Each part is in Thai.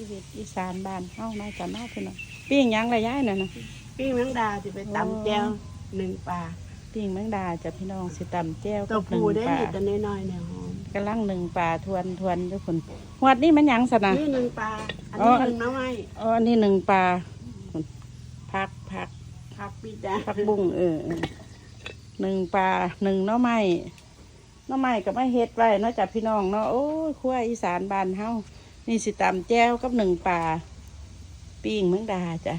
ชีวิตอีสานบ้านเฮาน่าจะน่าพี่น้องปิ้งหยังระยายน่ะนะปิ้งแมงดาจะไปตำแก้วหนึ่งปลาปิ้งแมงดาจ้ะพี่น้องสิตำแจ่วตัวกับหนึ่ผู้งได้ปลานิดแต่น้อยๆเนี่ยหอมกำลังหนึ่งปลาทวนทวนด้วยคนหวดนี่มันหยังสนะนี่หนึ่งปลาอันอ๋นี้อหนึ่งน้ำไม้อ๋ออันนี้หนึ่งปลาพุ่นพักพักผักปีจ้าพักบุ้งเออเออหนึ่งปลาหนึ่งหน้อไม้หน้อไม้กับมาเฮ็ดไว้เนาะจ้ะพี่น้องเนาะโอ้ยขั้วอีสานบ้านเฮา นี่สิตำแจ่วกับหนึ่งปลาปิ้งแมงดาจ้ะ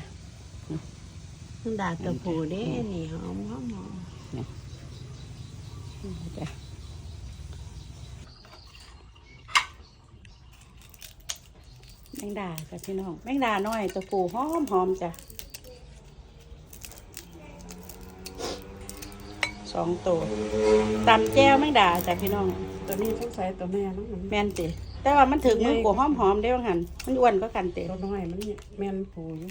แมงดาตัวผู้เด้นี่หอมหอมหอมจ้ะแมงดาจ้ะพี่น้องแมงดาน้อยตัวปูหอมหอมจ้ะสองตัวตำแก้วแมงดาจ้ะพี่น้อง ตัวนี้ต้องใส่ตัวแม่น้องมันแม่นติ แต่ว่ามันถึงมือกูหอมหอมๆเด้ว่าหันมันอ้วนก็กันเตะตัวน้อยมันเนี่ยแม่นผู้อยู่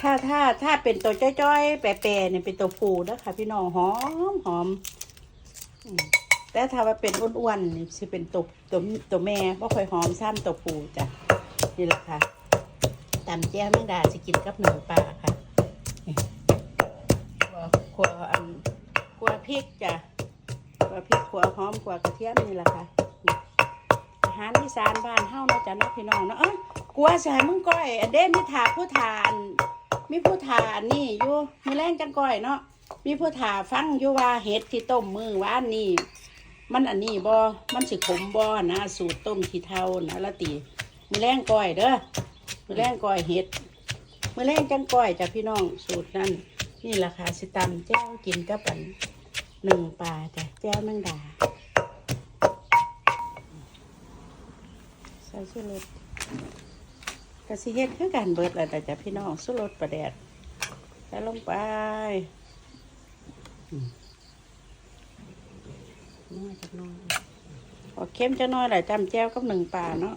ถ้าถ้าถ้าเป็นตัวจ้อยๆแปรๆเนี่ยเป็นตัวปูเด้อค่ะพี่น้องหอมหอมอืมแต่ถ้าว่าเป็นอ้วนๆนี่สิเป็นตัวตัวตัวแม่บ่ค่อยหอมซ้ำตัวปูจ้ะนี่แหละค่ะตำแจ้วแมงดาสิกินกับหนูปลาค่ะนี่ขัวขัวอันขัวพริกจ้ะขัวพริกขัวหอมขัวกระเทียมนี่แหละค่ะอา หารอีสานบ้านเฮาเนาะจ้ะเนาะพี่น้องเนาะเอ้ยกลัวสิให้มึงก้อยอันเด้มีถาผู้ทานมีผู้ทานนี่อยู่มีแรงจังก้อยเนาะมีผู้ทาฟังอยู่ว่าเห็ดที่ต้มมือว่านนี่มันอันนี้บ่มันสิขมบ่นะสูตรต้มขี้เท่านะละตีมีแรงก้อยเด้อมีแรงก้อยเห็ดมีแรงจังก้อยจ้ะพี่น้องสูตรนั้นนี่ราคาสิตำแจ้วกินกับอันหนึ่งปลาจ้ะแจ้วแมงดา ใส่สุรสกะสิเฮ็ดคือกันเบิดแล้วแต่จ้ะพี่น้องสุรสประแดดใส่ลงไปอืมน้อยจักน้อยพอเข้มจะน้อยหละจำแจ้วกับหนึ่งปลาเนาะ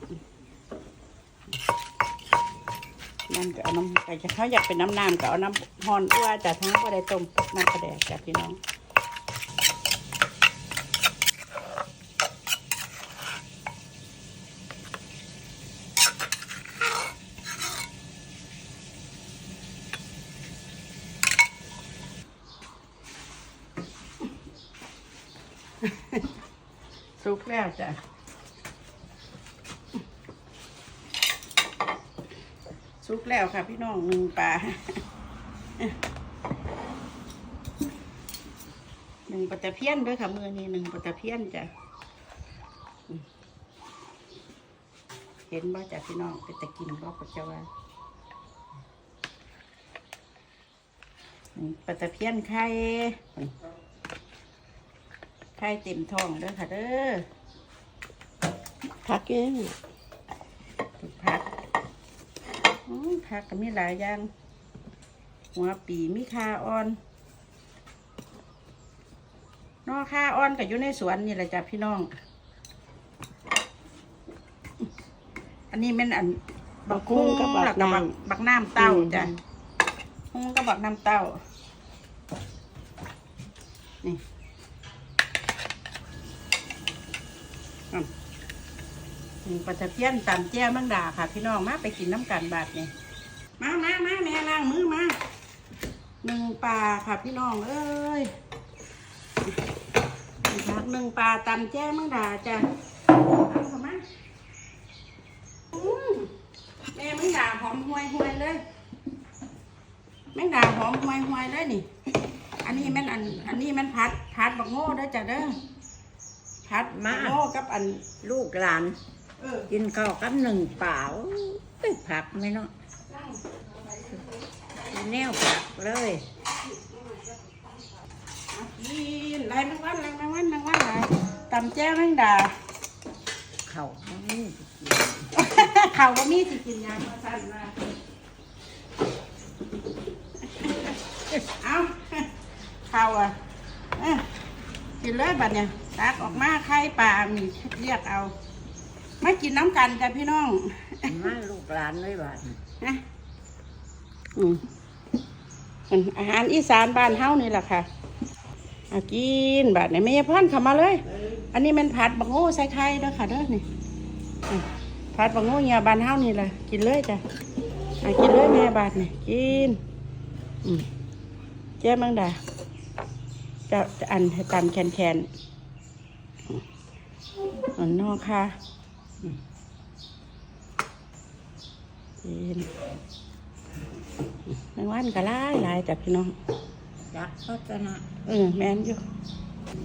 นั่นก็เอาน้ำแต่เขาอยากเป็นน้ำน้ำก็เอาน้ำฮอนเอื้อจากทั้งก็ได้ต้มน้ำประแดดจ้ะพี่น้อง สุกแล้วจ้ะสุกแล้วค่ะพี่น้องหนึ่งปลาหนึ่งปลาตะเพียนด้วยค่ะมือนี้หนึ่งปลาตะเพียนจ้ะเห็นบ่จ้ะพี่น้องเป็นตะกินบ่ปัจจุบันปลาตะเพียนไข่ ไข่เต็มท้องเด้อค่ะเด้อผักเองถูกผักอืมผักก็มีหลายอย่าง หัวปีมีคาอ่อน นอคาอ่อนก็อยู่ในสวนนี่แหละจ้ะพี่น้อง อันนี้เป็นอันบักกุ้งกับบัแล้กวก็น้บักบักน้ำเต้าจ้ะอืมหุ้งก็บักน้ำเต้า นี่ นี่ปลาตะเพียนตำแจ้มังดาค่ะ พี่น้องมาไปกินน้ำกันบาดนี่มามามาแม่ล้างมือมาหนึ่งปลาค่ะพี่น้องเอ้ยหนึ่งปลาตำแจ้มังดาจ้ะเอาเข้ามาแม่มังดาหอมห่วยห่วยๆเลยแมงดาหอมห่วยห่วยๆเลยนี่ อันนี้แมันอันอันนี้แมันพัดพัดบักโง่เด้อจ้ะเด้อ พัดบักโง่กับอัน ลูกหลาน เออกินข้าวกับหนึ่งเปล่าไปผักไหมเนาะแนวผักเลยเอากินไรแมงวันไรแมงวันแมงวันไรตำแจ้วแมงดาเขาบ่มีเขาก็มีสิกินยางมาสั่นมาเอาเขาอะเอ้ยกินเลยบัดเนี่ย ตักออกมาไข่ปลามีเรียกเอามากินน้ำกันจ้ะพี่น้องมาลูกหลานเลยบ้านนะอืมอันอาหารอีสานบ้านเฮานี่แหละค่ะอากินบาดเนี่ยไม่ยพ่อนเข้ามาเลย อันนี้มันผัดบักโง่ใส่ไข่เด้อค่ะเด้อนี่อืมผัดผัดบางโง่เงียบานเฮานี่แหละกินเลยจ้ะอะกินเลยแม่บาทนี่กินอืมแจ้มังดาจะจะอันให้ตามแคนแคนๆอืม อันนอกค่ะอืมกินแมงวันก็หลายหลายจ้ะพี่น้องจักพัฒนะเออแม่นอยู่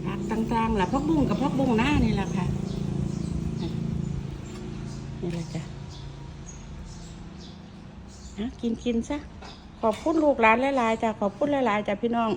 ผักต่างๆล่ะพักบุ้งกับพักบุ้งหน้านี่แหละค่ะนี่แหละจ้ะนะกินกินซะขอบคุณลูกหลานหลายๆจ้ะขอบคุณหลายๆจ้ะพี่น้อง